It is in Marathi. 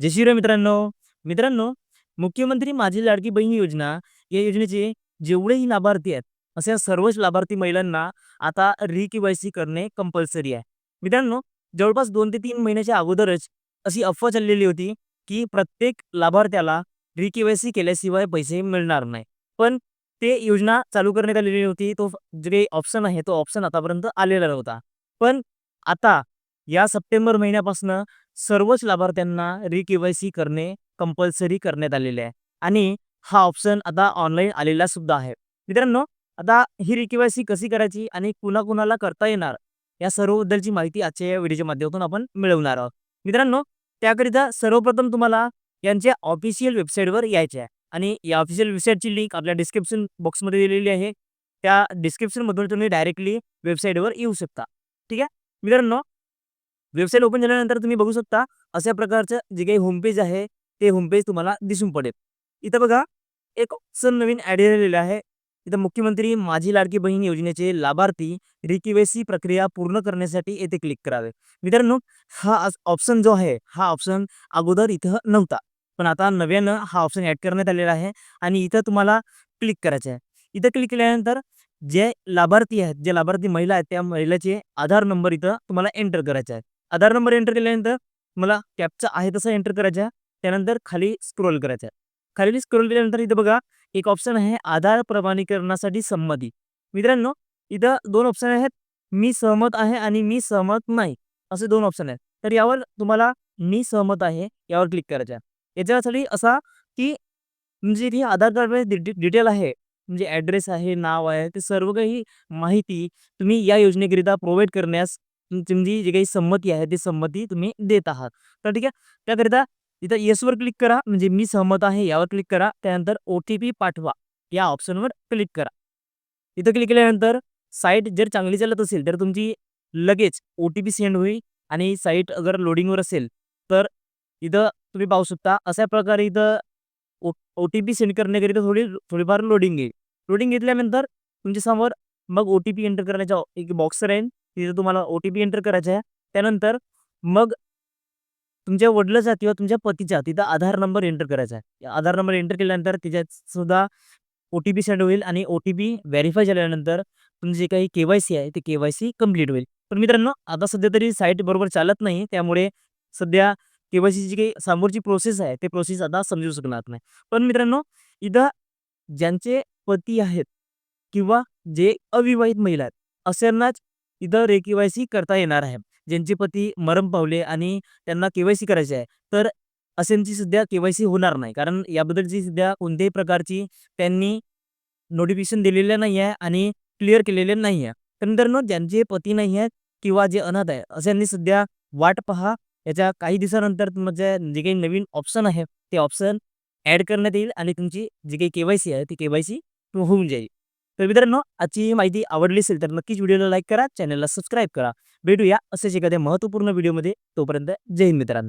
जय श्रीराम मित्रांनो. मित्रांनो मुख्यमंत्री माझी लाडकी बहीण योजना या योजनेचे जेवढेही लाभार्थी आहेत अशा सर्वच लाभार्थी महिलांना आता रिकेवायसी करणे कंपल्सरी आहे. मित्रांनो जवळपास दोन ते तीन महिन्याच्या अगोदरच अशी अफवा चाललेली होती की प्रत्येक लाभार्थ्याला रिकेवायसी केल्याशिवाय पैसे मिळणार नाही. पण ते योजना चालू करण्यात आलेली होती तो जे ऑप्शन आहे तो ऑप्शन आतापर्यंत आलेला नव्हता. पण आता या सप्टेंबर महिन्यापासून सर्वच लाभार्थ्यांना रिकेवायसी करणे कंपल्सरी करण्यात आलेले आहे. आणि हा ऑप्शन आता ऑनलाईन आलेला सुद्धा आहे. मित्रांनो आता ही रिकेवायसी कशी करायची आणि कुणाकुणाला करता येणार या सर्वबद्दलची माहिती आजच्या या व्हिडिओच्या माध्यमातून आपण मिळवणार आहोत. मित्रांनो त्याकरिता सर्वप्रथम तुम्हाला यांच्या ऑफिशियल वेबसाईटवर यायचे आहे. आणि या ऑफिशियल वेबसाईटची लिंक आपल्या डिस्क्रिप्शन बॉक्समध्ये दिलेली आहे. त्या डिस्क्रिप्शनमधून तुम्ही डायरेक्टली वेबसाईटवर येऊ शकता. ठीक आहे? मित्रांनो वेबसाईट ओपन झाल्यानंतर तुम्ही बघू शकता अशा प्रकारचं जे काही होमपेज आहे ते होमपेज तुम्हाला दिसून पडेल. इथं बघा एक ऑप्शन नवीन ॲड झालेलं आहे. इथं मुख्यमंत्री माझी लाडकी बहीण योजनेचे लाभार्थी रिक्वेसी प्रक्रिया पूर्ण करण्यासाठी येथे क्लिक करावे. मित्रांनो हा ऑप्शन जो आहे हा ऑप्शन अगोदर इथं नव्हता. पण आता नव्यानं हा ऑप्शन ॲड करण्यात आलेला आहे आणि इथं तुम्हाला क्लिक करायचं आहे इथं क्लिक केल्यानंतर जे लाभार्थी आहेत जे लाभार्थी महिला आहेत त्या महिलेचे आधार नंबर इथं तुम्हाला एंटर करायचा आहे आधार नंबर एंटर केल्यानंतर मला कॅपचा आहे तसा एंटर करायचा त्यानंतर खाली स्क्रोल करायचा खाली स्क्रोल केल्यानंतर इथं बघा एक ऑप्शन आहे आधार प्रमाणीकरणासाठी संमती. मित्रांनो इथं दोन ऑप्शन आहेत. मी सहमत आहे आणि मी सहमत नाही. असे दोन ऑप्शन आहेत. तर यावर तुम्हाला मी सहमत आहे यावर क्लिक करायचं याच्यासाठी असा की म्हणजे इथे आधार कार्ड डिटेल आहे. म्हणजे ॲड्रेस आहे नाव आहे ते सर्व काही माहिती तुम्ही या योजनेकरिता प्रोव्हाइड करण्यास तुमची जी काही संमती आहे ती संमती तुम्ही देत आहात. तर ठीक आहे त्याकरिता इथं येसवर क्लिक करा म्हणजे मी सहमत आहे यावर क्लिक करा त्यानंतर ओ टी पी पाठवा या ऑप्शनवर क्लिक करा. इथं क्लिक केल्यानंतर साईट जर चांगली चालत असेल तर तुमची लगेच ओ टी पी सेंड होईल आणि साईट अगर लोडिंगवर असेल तर इथं तुम्ही पाहू शकता अशा प्रकारे इथं O O T P send करण्याकरिता थोडी थोडीफार लोडिंग येईल. लोडिंग घेतल्यानंतर तुमच्यासमोर मग ओ टी पी एंटर करण्याचा एक बॉक्स राहील तिथे तुम्हाला ओ टी पी एंटर करायचा आहे त्यानंतर मग तुमच्या वडिलाचा किंवा तुमच्या पतीचा तिथं आधार नंबर एंटर करायचा आहे. आधार नंबर एंटर केल्यानंतर तिच्यात सुद्धा ओ टी पी सेंड होईल आणि ओ टी पी व्हेरीफाय झाल्यानंतर तुमची जे काही केवायसी आहे ते केवायसी कंप्लीट होईल. पण मित्रांनो आता सध्या तरी साईट बरोबर चालत नाही त्यामुळे सध्या केवायसीची काही समोरची प्रोसेस आहे ते प्रोसेस आता समजू शकणार नाही. पण मित्रांनो इथं ज्यांचे पती आहेत किंवा जे अविवाहित महिला आहेत अशांनाच इथं रे केवायसी करता येणार आहे. ज्यांचे पती मरम पावले आणि त्यांना केवायसी करायची आहे. तर असेंची सध्या केवायसी होणार नाही. कारण याबद्दलची सध्या कोणत्याही प्रकारची त्यांनी नोटिफिकेशन दिलेलं नाही आहे आणि क्लिअर केलेलं नाही आहे. तर मित्रांनो ज्यांचे पती नाही आहेत किंवा जे अनाथ आहे अशांनी सध्या वाट पहा. याच्या काही दिवसानंतर तुमच्या जे काही नवीन ऑप्शन आहे ते ऑप्शन ॲड करण्यात येईल आणि तुमची जी काही केवायसी आहे ती केवायसी होऊन जाईल. तर मित्रांनो आजची ही माहिती आवडली असेल तर नक्कीच व्हिडिओला लाईक करा चॅनलला सबस्क्राईब करा. भेटूया असेच एखाद्या महत्त्वपूर्ण व्हिडिओमध्ये. तोपर्यंत जय हिंद मित्रांनो.